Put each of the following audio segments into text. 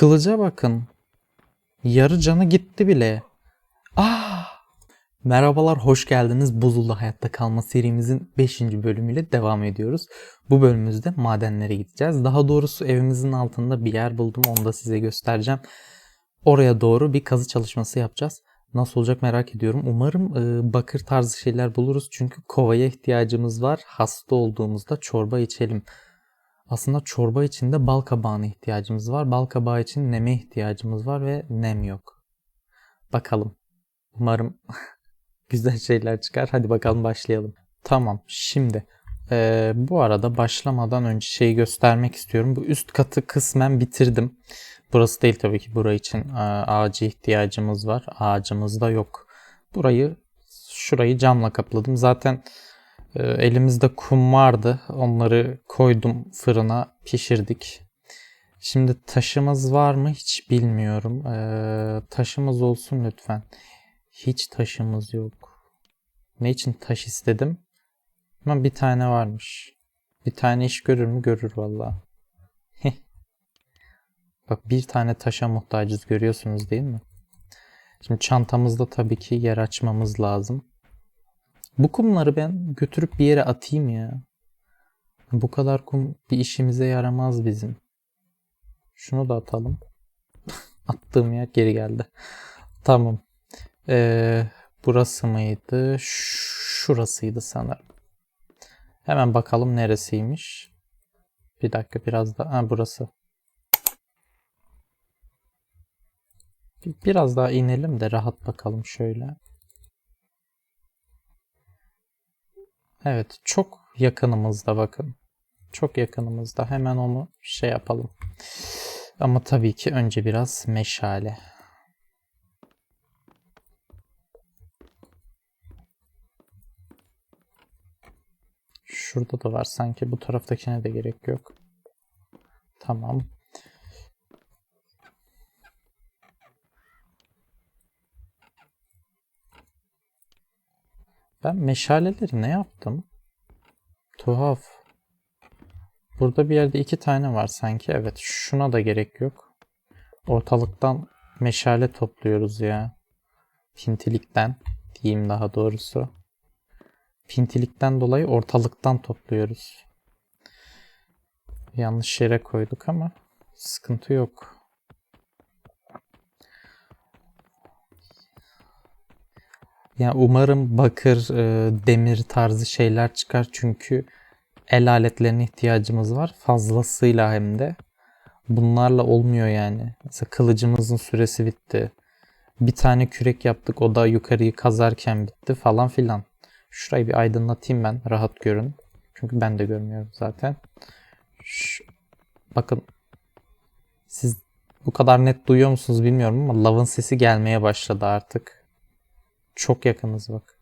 Kılıca bakın. Yarı canı gitti bile. Ah! Merhabalar, hoş geldiniz. Buzulda Hayatta Kalma serimizin 5. bölümüyle devam ediyoruz. Bu bölümümüzde madenlere gideceğiz. Daha doğrusu evimizin altında bir yer buldum. Onu da size göstereceğim. Oraya doğru bir kazı çalışması yapacağız. Nasıl olacak merak ediyorum. Umarım e, bakır tarzı şeyler buluruz. Çünkü kovaya ihtiyacımız var. Hasta olduğumuzda çorba içelim. Aslında çorba için de bal kabağına ihtiyacımız var. Bal kabağı için neme ihtiyacımız var ve nem yok. Bakalım. Umarım güzel şeyler çıkar. Hadi bakalım başlayalım. Tamam şimdi e, bu arada başlamadan önce şeyi göstermek istiyorum. Bu üst katı kısmen bitirdim. Burası değil tabii ki. Burası için ağacı ihtiyacımız var. Ağacımız da yok. Burayı şurayı camla kapladım. Zaten elimizde kum vardı. Onları koydum fırına pişirdik. Şimdi taşımız var mı hiç bilmiyorum. E, taşımız olsun lütfen. Hiç taşımız yok. Ne için taş istedim? Ama bir tane varmış. Bir tane iş görür mü? Görür vallahi. Bak bir tane taşa muhtacız görüyorsunuz değil mi? Şimdi çantamızda tabii ki yer açmamız lazım. Bu kumları ben götürüp bir yere atayım ya. Bu kadar kum bir işimize yaramaz bizim. Şunu da atalım. Attığım yer geri geldi. Tamam. Ee, burası mıydı? Şurasıydı sanırım. Hemen bakalım neresiymiş. Bir dakika biraz daha. Ha burası. Biraz daha inelim de rahat bakalım şöyle. Evet çok yakınımızda bakın. Çok yakınımızda. Hemen onu şey yapalım. Ama tabii ki önce biraz meşale. Şurada da var sanki. Bu taraftakine de gerek yok. Tamam. Ben meşaleleri ne yaptım? Tuhaf. Burada bir yerde iki tane var sanki. Evet şuna da gerek yok. Ortalıktan meşale topluyoruz ya. Pintilikten diyeyim daha doğrusu. Pintilikten dolayı ortalıktan topluyoruz. Yanlış yere koyduk ama sıkıntı yok. Yani umarım bakır, e, demir tarzı şeyler çıkar çünkü el aletlerine ihtiyacımız var. Fazlasıyla hem de. Bunlarla olmuyor yani. Mesela kılıcımızın süresi bitti. Bir tane kürek yaptık o da yukarıyı kazarken bitti falan filan. Şurayı bir aydınlatayım ben rahat görün. Çünkü ben de görmüyorum zaten. Şu, bakın siz bu kadar net duyuyor musunuz bilmiyorum ama lavın sesi gelmeye başladı artık. Çok yakınız bak.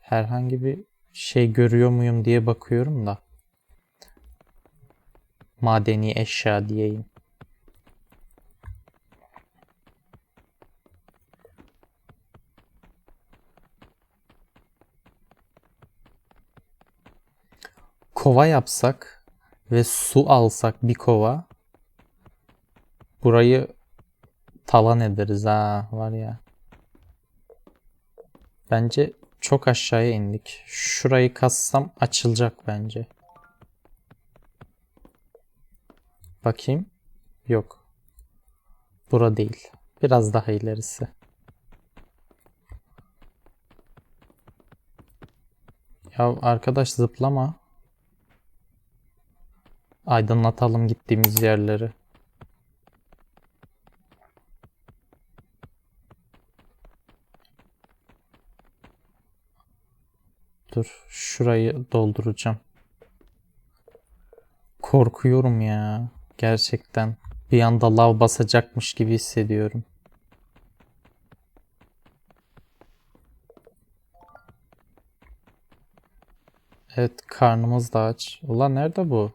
Herhangi bir şey görüyor muyum diye bakıyorum da. Madeni eşya diyeyim. Kova yapsak ve su alsak bir kova burayı talan ederiz ha var ya. Bence çok aşağıya indik. Şurayı kassam açılacak bence. Bakayım. Yok. Bura değil. Biraz daha ilerisi. Ya arkadaş zıplama. Aydınlatalım gittiğimiz yerleri. Dur şurayı dolduracağım. Korkuyorum ya. Gerçekten. Bir anda lav basacakmış gibi hissediyorum. Evet karnımız da aç. Ulan nerede bu?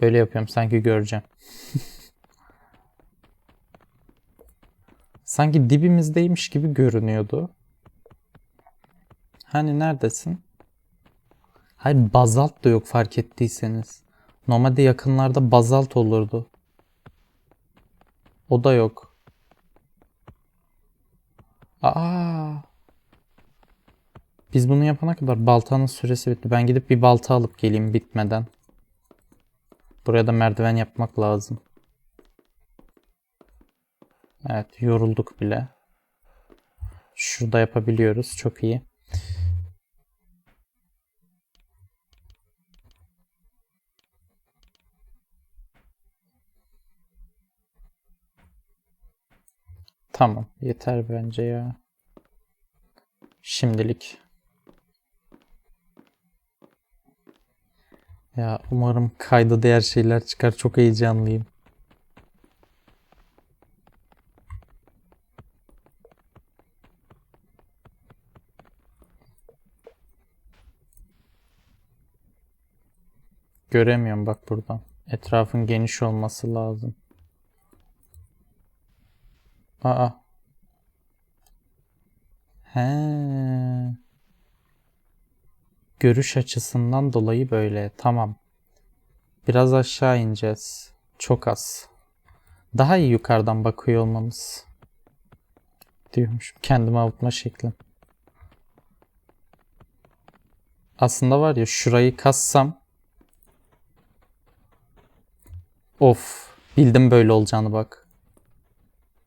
Böyle yapıyorum sanki göreceğim. sanki dibimizdeymiş gibi görünüyordu. Hani neredesin? Hayır bazalt da yok fark ettiyseniz. Normalde yakınlarda bazalt olurdu. O da yok. Aa. Biz bunu yapana kadar baltanın süresi bitti. Ben gidip bir balta alıp geleyim bitmeden. Buraya da merdiven yapmak lazım. Evet yorulduk bile. Şurada yapabiliyoruz. Çok iyi. Tamam. Yeter bence ya. Şimdilik. Ya umarım kayda değer şeyler çıkar. Çok heyecanlıyım. Göremiyorum bak buradan. Etrafın geniş olması lazım. Aa. He. Görüş açısından dolayı böyle. Tamam. Biraz aşağı ineceğiz. Çok az. Daha iyi yukarıdan bakıyor olmamız. Diyormuşum. Kendimi avutma şeklim. Aslında var ya şurayı kassam. Of. Bildim böyle olacağını bak.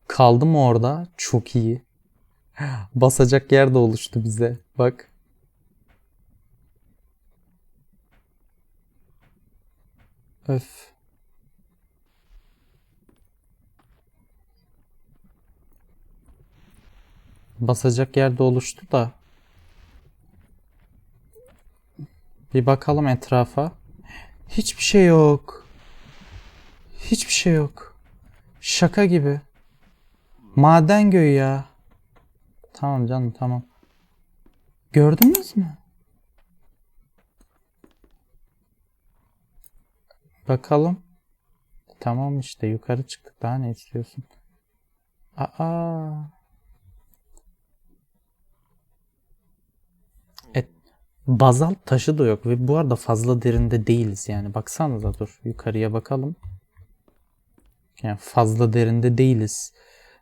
Kaldım orada. Çok iyi. Basacak yer de oluştu bize. Bak. Öf. Basacak yer de oluştu da. Bir bakalım etrafa. Hiçbir şey yok. Hiçbir şey yok. Şaka gibi. Maden göyü ya. Tamam canım tamam. Gördünüz mü? Bakalım. Tamam işte yukarı çıktık. Daha ne istiyorsun? Aa. Et, bazalt taşı da yok ve bu arada fazla derinde değiliz yani. Baksanıza dur yukarıya bakalım. Yani fazla derinde değiliz.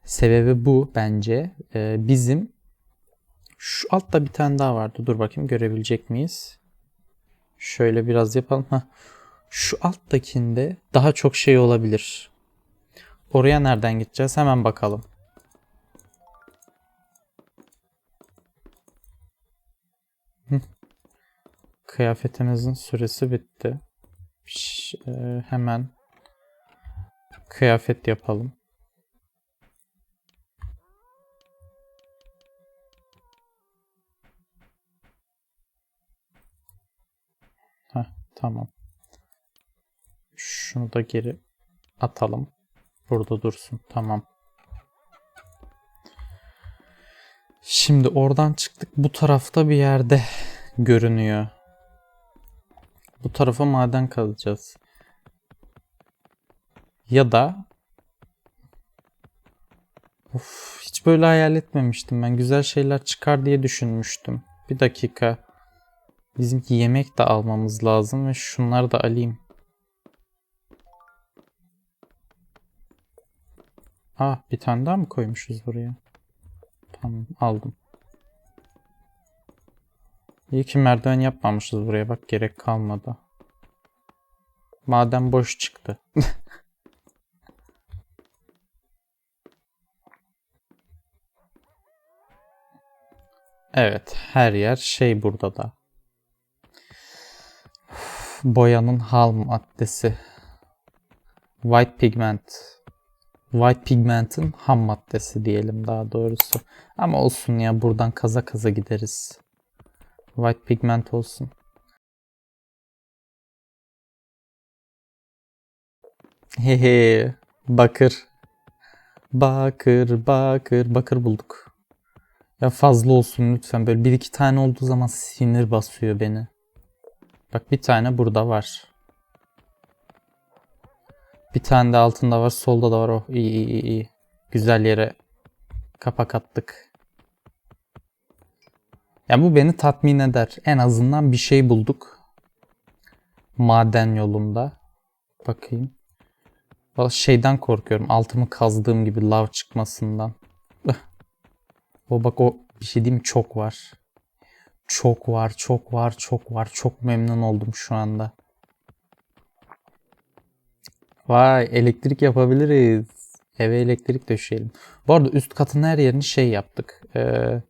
Sebebi bu bence. Ee, bizim şu altta bir tane daha vardı. Dur bakayım görebilecek miyiz? Şöyle biraz yapalım. Heh. Şu alttakinde daha çok şey olabilir. Oraya nereden gideceğiz? Hemen bakalım. Kıyafetimizin süresi bitti. Ş- e, hemen kıyafet yapalım. Heh, tamam. Şunu da geri atalım. Burada dursun. Tamam. Şimdi oradan çıktık. Bu tarafta bir yerde görünüyor. Bu tarafa maden kazacağız. Ya da Of, hiç böyle hayal etmemiştim ben. Güzel şeyler çıkar diye düşünmüştüm. Bir dakika. Bizim yemek de almamız lazım ve şunları da alayım. Ah bir tane daha mı koymuşuz buraya? Tamam aldım. İyi ki merdiven yapmamışız buraya bak gerek kalmadı. Madem boş çıktı. evet her yer şey burada da. Boyanın ham maddesi. White pigment. White pigment'in ham maddesi diyelim daha doğrusu. Ama olsun ya buradan kaza kaza gideriz. White pigment olsun. Hehe. Bakır. Bakır, bakır, bakır bulduk. Ya fazla olsun lütfen. Böyle bir iki tane olduğu zaman sinir basıyor beni. Bak bir tane burada var. Bir tane de altında var. Solda da var. Oh iyi iyi iyi. iyi. Güzel yere kapak attık. Ya bu beni tatmin eder. En azından bir şey bulduk. Maden yolunda. Bakayım. Valla şeyden korkuyorum. Altımı kazdığım gibi lav çıkmasından. O bak o bir şey diyeyim? Çok var. Çok var, çok var, çok var. Çok memnun oldum şu anda. Vay elektrik yapabiliriz. Eve elektrik döşeyelim. Bu arada üst katın her yerini şey yaptık. Ee,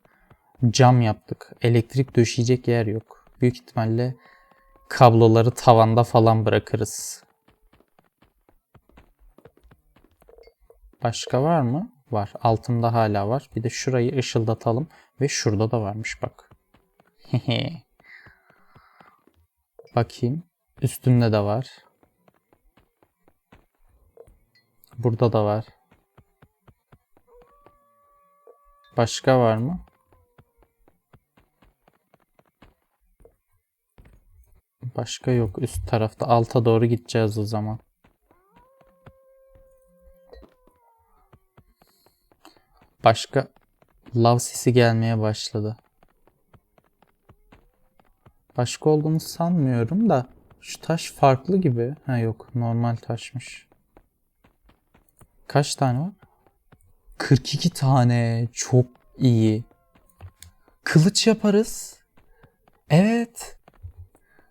cam yaptık. Elektrik döşeyecek yer yok. Büyük ihtimalle kabloları tavanda falan bırakırız. Başka var mı? Var. Altında hala var. Bir de şurayı ışıldatalım. Ve şurada da varmış bak. Bakayım. Üstünde de var. Burada da var. Başka var mı? Başka yok. Üst tarafta. Alta doğru gideceğiz o zaman. Başka lav sesi gelmeye başladı. Başka olduğunu sanmıyorum da şu taş farklı gibi. Ha yok normal taşmış. Kaç tane var? 42 tane. Çok iyi. Kılıç yaparız. Evet.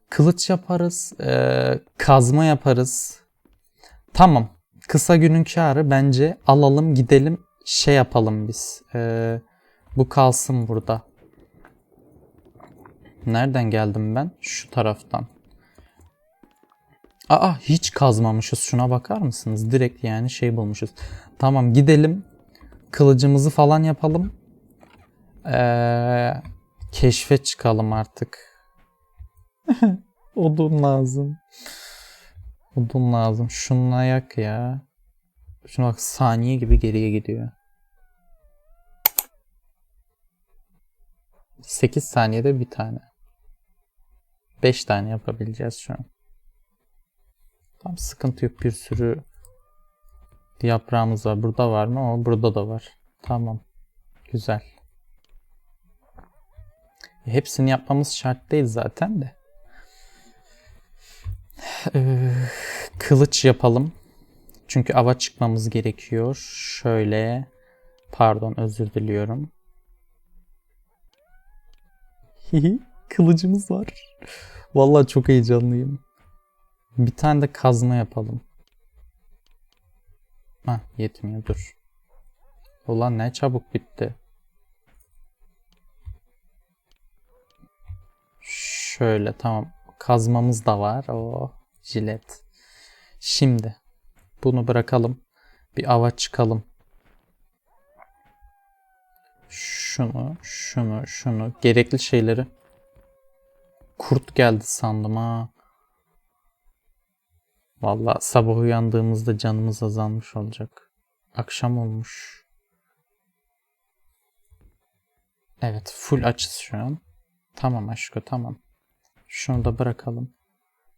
Kılıç yaparız. ee, kazma yaparız. Tamam. Kısa günün kârı bence alalım gidelim şey yapalım biz. Ee, bu kalsın burada. Nereden geldim ben? Şu taraftan. Aa hiç kazmamışız. Şuna bakar mısınız? Direkt yani şey bulmuşuz. Tamam gidelim. Kılıcımızı falan yapalım. Ee, keşfe çıkalım artık. Odun lazım. Odun lazım. Şununla yak ya. Şuna bak saniye gibi geriye gidiyor. 8 saniyede bir tane. 5 tane yapabileceğiz şu an. Tam sıkıntı yok. Bir sürü yaprağımız var. Burada var mı? O burada da var. Tamam. Güzel. E, hepsini yapmamız şart değil zaten de. Ee, kılıç yapalım. Çünkü ava çıkmamız gerekiyor. Şöyle. Pardon özür diliyorum. Kılıcımız var. Vallahi çok heyecanlıyım. Bir tane de kazma yapalım. Ha yetmiyor dur. Ulan ne çabuk bitti. Şöyle tamam. Kazmamız da var. O jilet. Şimdi bunu bırakalım. Bir ava çıkalım. Şunu, şunu, şunu. Gerekli şeyleri. Kurt geldi sandım ha. Valla sabah uyandığımızda canımız azalmış olacak. Akşam olmuş. Evet full açız şu an. Tamam aşkı tamam. Şunu da bırakalım.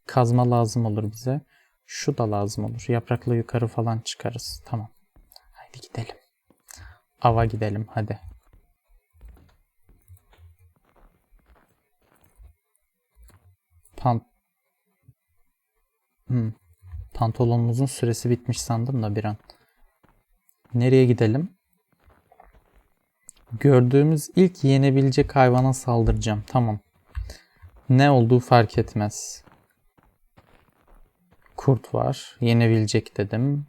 Kazma lazım olur bize. Şu da lazım olur. Yaprakla yukarı falan çıkarız. Tamam. Haydi gidelim. Ava gidelim hadi. Pant hmm. Pantolonumuzun süresi bitmiş sandım da bir an. Nereye gidelim? Gördüğümüz ilk yenebilecek hayvana saldıracağım. Tamam. Ne olduğu fark etmez. Kurt var. Yenebilecek dedim.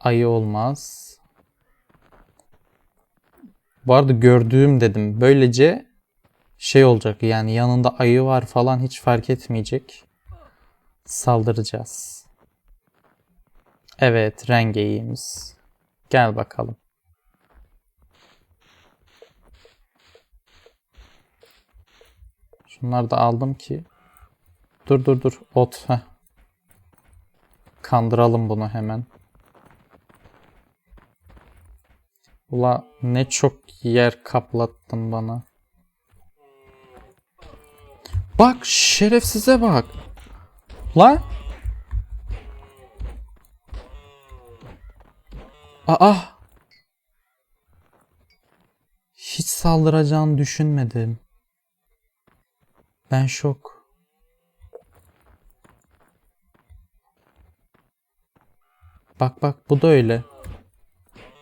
Ayı olmaz. Bu arada gördüğüm dedim. Böylece şey olacak yani yanında ayı var falan hiç fark etmeyecek. Saldıracağız. Evet rengeyiğimiz. Gel bakalım. Şunları da aldım ki. Dur dur dur. Ot. Heh. Kandıralım bunu hemen. Ula ne çok yer kaplattın bana. Bak şerefsize bak. Lan. Aa. Hiç saldıracağını düşünmedim. Ben şok. Bak bak bu da öyle.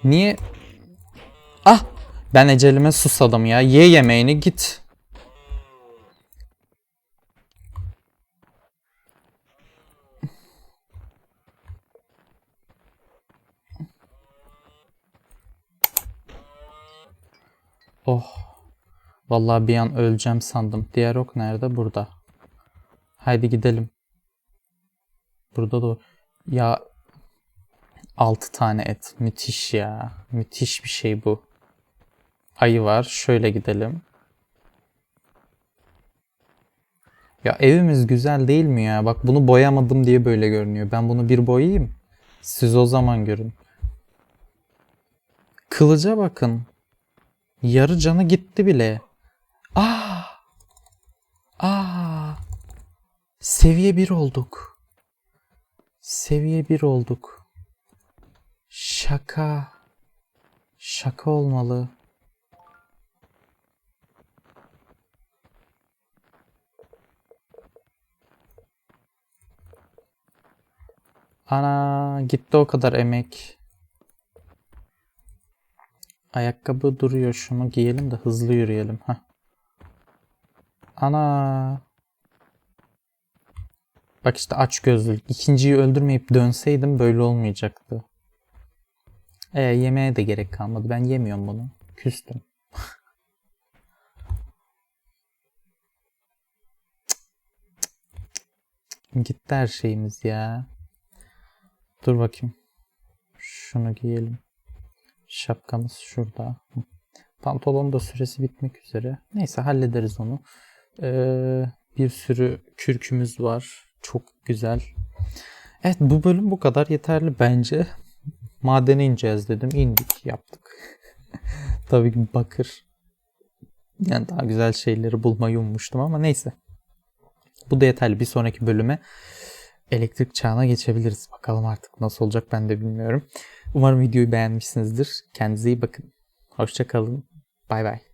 Niye? Ah! Ben ecelime susadım ya. Ye yemeğini git. Oh. Vallahi bir an öleceğim sandım. Diğer ok nerede? Burada. Haydi gidelim. Burada da ya 6 tane et. Müthiş ya. Müthiş bir şey bu. Ayı var. Şöyle gidelim. Ya evimiz güzel değil mi ya? Bak bunu boyamadım diye böyle görünüyor. Ben bunu bir boyayayım. Siz o zaman görün. Kılıca bakın. Yarı canı gitti bile. Aa! Aa! Seviye 1 olduk. Seviye 1 olduk. Şaka. Şaka olmalı. Ana gitti o kadar emek. Ayakkabı duruyor. Şunu giyelim de hızlı yürüyelim. Heh. Ana. Bak işte aç gözlülük. İkinciyi öldürmeyip dönseydim böyle olmayacaktı. E yemeğe de gerek kalmadı. Ben yemiyorum bunu. Küstüm. Gitti her şeyimiz ya. Dur bakayım. Şunu giyelim. Şapkamız şurada. Pantolon da süresi bitmek üzere. Neyse hallederiz onu. Ee, bir sürü kürkümüz var. Çok güzel. Evet bu bölüm bu kadar yeterli bence. Madene ineceğiz dedim. İndik yaptık. Tabii ki bakır. Yani daha güzel şeyleri bulmayı ummuştum ama neyse. Bu da yeterli. Bir sonraki bölüme elektrik çağına geçebiliriz. Bakalım artık nasıl olacak ben de bilmiyorum. Umarım videoyu beğenmişsinizdir. Kendinize iyi bakın. Hoşça kalın. Bay bay.